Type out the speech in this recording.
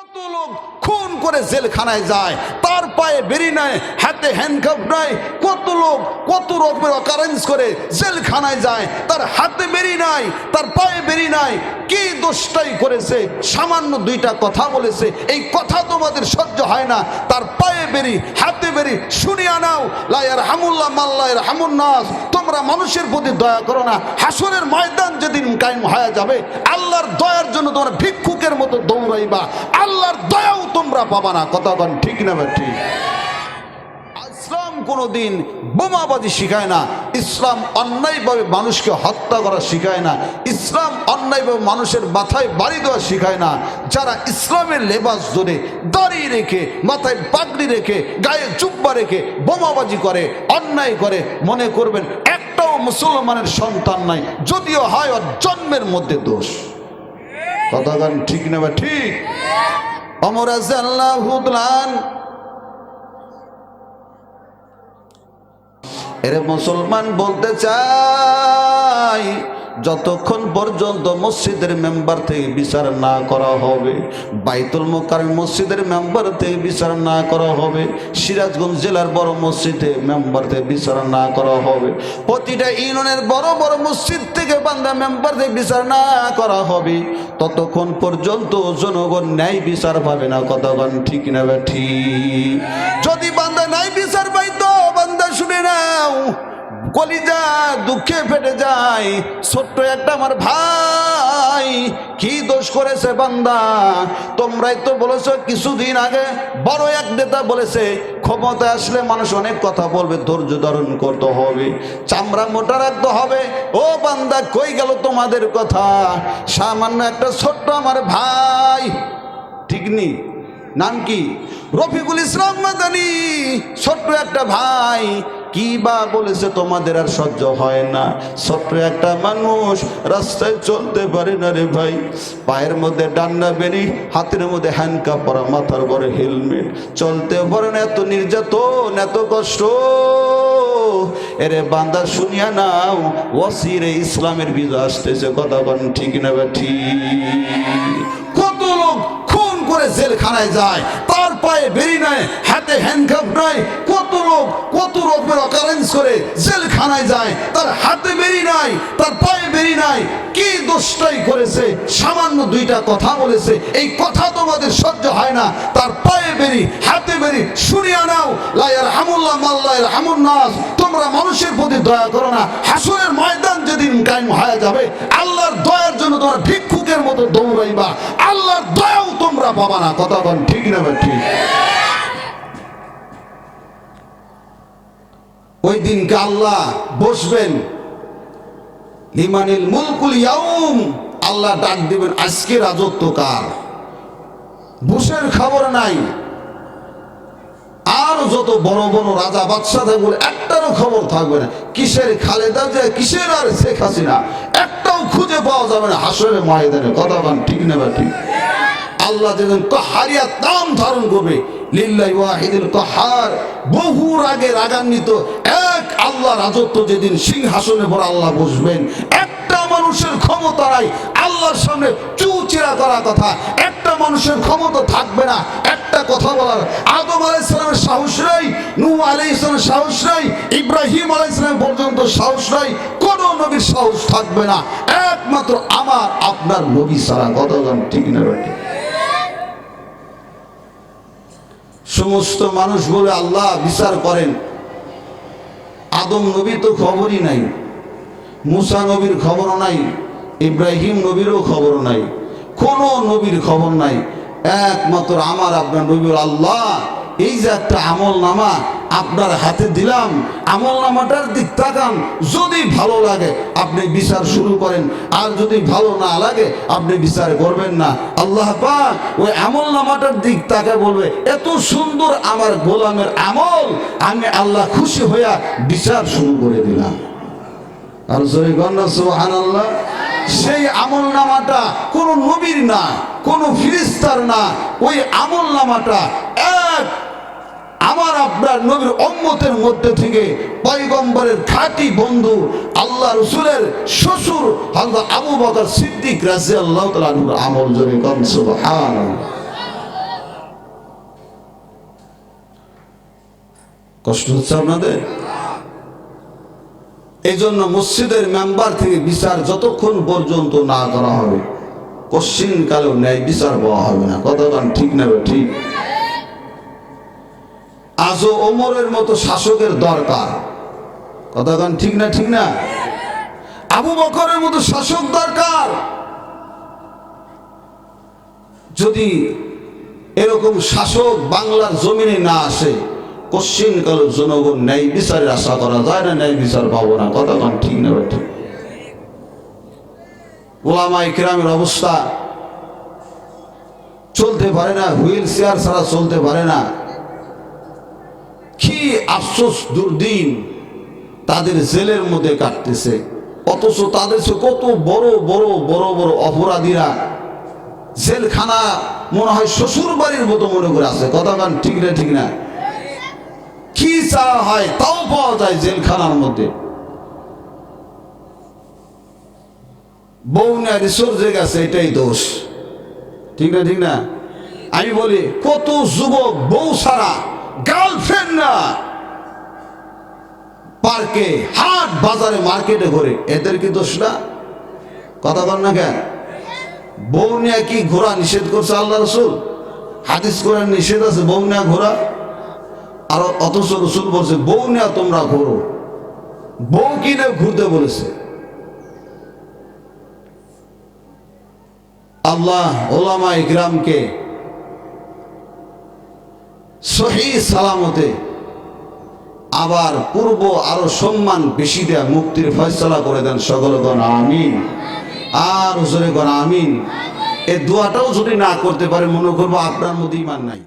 কত লোক খুন করে জেলখানায় যায়, তার পায়ে বেরি নাই হাতে হ্যান্ডকাপ নাই কত লোক কত রকমের অকারেন্স করে জেলখানায় যায়, তার হাতে বেরি নাই, তার পায়ে বেরি নাই, কি দোষটাই করেছে? সামান্য দুইটা কথা বলেছে, এই কথা তোমাদের সহ্য হয় না, তার পায়ে বেরি, হাতে বেরি, শুনিয়া নাও লাইয়ার হামুল্লাহ মাল্লায়ের হামুন্নাস তোমরা মানুষের প্রতি দয়া করো না হাসনের ময়দান যেদিন কায়েম হয়ে যাবে, আল্লাহর দয়ার জন্য তোমরা ভিক্ষুকের মতো দৌড়াইবা আল্লাহর দয়াও তোমরা পাবা না। কথা কন, ঠিক না ঠিক? ইসলাম কোনোদিন বোমাবাজি শিখায় না, ইসলাম অন্যায়ভাবে মানুষকে হত্যা করা শিখায় না, ইসলাম অন্যায়ভাবে মানুষের মাথায় বাড়ি দেওয়া শিখায় না। যারা ইসলামের লেবাস ধরে দাঁড়িয়ে রেখে, মাথায় পাগড়ি রেখে, গায়ে চুপ্পা রেখে বোমাবাজি করে, অন্যায় করে, মনে করবেন একটাও মুসলমানের সন্তান নাই, যদিও হয় জন্মের মধ্যে দোষ। কথা গান ঠিক না বা ঠিক? অমর আল্লাহ এরে মুসলমান বলতে চাই যতক্ষণ পর্যন্ত মসজিদের মেম্বার থেকে বিচার না করা হবে, বাইতুল মোকার মসজিদের মেম্বার থেকে বিচার না করা হবে, সিরাজগঞ্জ জেলার বড় মসজিদে মেম্বার থেকে বিচার না করা হবে, প্রতিটা ইউনিয়নের বড় বড় মসজিদ থেকে বান্দা মেম্বার থেকে বিচার না করা হবে, ততক্ষণ পর্যন্ত জনগণ ন্যায় বিচার পাবে না। কতক্ষণ ঠিক না ঠিক? যদি বান্দা ন্যায় বিচার পাইতো, বান্দা শুনে নাও কলিজা দুঃখে ফেটে যায়। ছোট্ট একটা আমার ভাই, কি দোষ করেছে বান্দা? তোমরাই তো বলেছ কিছুদিন আগে বড় এক নেতা বলেছে ক্ষমতা আসলে মানুষ অনেক কথা বলবে, ধৈর্য ধারণ করতে হবে, চামড়া মোটা রাখতে হবে। ও বান্দা, কই গেল তোমাদের কথা? সামান্য একটা ছোট্ট আমার ভাই, ঠিক নেই নাম কি? রফিকুল ইসলাম মাদানি, ছোট্ট একটা ভাই কি বা বলেছে তোমাদের আর সহ্য হয় না। ছোট্ট একটা মানুষ, রাস্তায় চলতে পারে না রে ভাই। পায়ের মধ্যে ডান্ডা বেরি হাতের মধ্যে হ্যান্ডকাপ পরা, মাথার পরে হেলমেট চলতে পারে না, এত নির্যাতন, এত কষ্ট। এরে বান্দা, শুনিয়া নাও ওসিরে ইসলামের বিজয় আসতেছে। কথা বন ঠিক না বা ঠিক? জেলখানায় যায়। তার পায়ে বেরি নাই, হাতে হ্যান্ডকাপ নাই। কত লোক কত রকমের অকারেন্স করে জেলখানায় যায়। তার হাতে বেরি নাই, তার পায়ে বেরি নাই। কি দোষটাই করেছে? সামান্য দুইটা কথা বলেছে। এই কথা তোমাদের সহ্য হয় না। তার পায়ে বেরি হাতে বেরি শুনিয়া নাও। লাইয়ার হামুল্লাহ মাল্লায়ের হামুন্নাস তোমরা মানুষের প্রতি দয়া করো না। হাসুরের ময়দান যেদিন কায়েম হয়ে যাবে। আল্লাহর দয়ার জন্য তোমরা ভিক্ষুকের মতো দৌড়াইবা। আল্লাহর দয়াও তোমরা পাবা না। কথা বল, ঠিক না বা ঠিক। ওই দিনকে আল্লাহ বসবেন। লিমানিল মুলকুল ইয়াউম। আল্লাহ ডাক দিবেন, আজকে রাজত্ব কার? বুশের খবর নাই। আর যত বড় বড় রাজা বাদশাহ থাকবে খবর থাকবে না। কিসের খালেদা যে কিসের আর শেখ হাসিনা? একটাও খুঁজে পাওয়া যাবে না। হাসরের ময়দানে কথা বান ঠিক না ঠিক? আল্লাহ যেদিন কহারিয়া দাম ধারণ করবে লিল্লাই ওয়াহিদুল কহার, বহু রাগে রাগান্বিত, এক আল্লাহ রাজত্ব যেদিন সিংহাসনে পর আল্লাহ বসবেন একটা মানুষের ক্ষমতা আল্লাহর সামনে চুচেরা করা কথা। একটা মানুষের ক্ষমতা থাকবে না। একটা কথা বলার। আদম আলাইসালামের সাহস নাই নূ আলাইসালামের সাহস নাই, ইব্রাহিম আলাইসালাম পর্যন্ত সাহস নাই, কোন নবীর সাহস থাকবে না। একমাত্র আমার, আপনার নবী সারা কতজন ঠিক না বেটি সমস্ত মানুষ বলে আল্লাহ বিচার করেন। আদম নবী তো খবরই নাই। মুসা নবীর খবর নাই, ইব্রাহিম নবীরও খবর নাই, কোনো নবীর খবর নাই, একমাত্র আমার আপনার নবীর আল্লাহ। এই যে একটা আমল নামা আপনার হাতে দিলাম, আমল নামাটার দিক তাকান, যদি ভালো লাগে আপনি বিচার শুরু করেন, আর যদি ভালো না লাগে আপনি বিচার করবেন না। আল্লাহ পাক ওই আমল নামাটার দিক তাকে বলবে, এত সুন্দর আমার গোলামের আমল, আমি আল্লাহ খুশি হইয়া বিচার শুরু করে দিলাম। সেই আমল নামাটা কোন নবীর না, কোন ফিরিস্তার না, ওই আমল নামাটা এক আমার আপনার নবীর অম্মতের মধ্যে থেকে পয়গম্বরের খাটি বন্ধু আল্লাহ রসুলের শ্বশুর হালদা আবু বকর সিদ্দিক রাজি আল্লাহ তালুর আমল জমি হান কষ্ট হচ্ছে আপনাদের? এই জন্য মসজিদের মেম্বার থেকে বিচার যতক্ষণ পর্যন্ত না করা হবে কশ্চিন কালেও ন্যায় বিচার পাওয়া হবে না। কতক্ষণ ঠিক নেবে ঠিক। আজও ওমরের মতো শাসকের দরকার। কতক্ষণ ঠিক না ঠিক না? আবু বকরের মতো শাসক দরকার। যদি এরকম শাসক বাংলার জমিনে না আসে কশ্চিন কাল জনগণ ন্যায় বিচারের আশা করা যায় না, ন্যায় বিচার পাবো না, কথা কতক্ষণ ঠিক না ঠিক ওলামা ইকরামের অবস্থা চলতে পারে না, হুইল চেয়ার ছাড়া চলতে পারে না। কি আফসোস দুর্দিন তাদের জেলের মধ্যে কাটতেছে, অথচ তাদের কত বড় বড় বড় বড় অপরাধীরা জেলখানা মনে হয় শ্বশুর বাড়ির মতো মনে করে আছে কথাগান ঠিক না ঠিক না। কি চাওয়া হয় তাও পাওয়া যায় জেলখানার মধ্যে। বউ বউনা রিসোর্সে গেছে, এটাই দোষ। ঠিক না ঠিক না? আমি বলি, কত যুবক বউ ছাড়া গার্লফ্রেন্ড না, পার্কে, হাট বাজারে মার্কেটে ঘুরে, এদের কি দোষ না? কথা বল না কেন? বউ নিয়ে কি ঘোরা নিষেধ করছে আল্লাহ রসুল? হাদিস করার নিষেধ আছে, বউ নিয়ে ঘোরা আর অথচ রসুল বলছে, বউ নিয়ে তোমরা ঘোরো। বউ কিনে ঘুরতে বলেছে। আল্লাহ ওলামা ইকরামকে সহি সালামতে আবার পূর্ব আরও সম্মান বেশি দেয়া মুক্তির ফয়সলা করে দেন সকলগণ, আমিন। আর হুজুরে গণ, আমিন। এই দোয়াটাও যদি না করতে পারে, মনে করব আপনার মধ্যে ইমান নাই।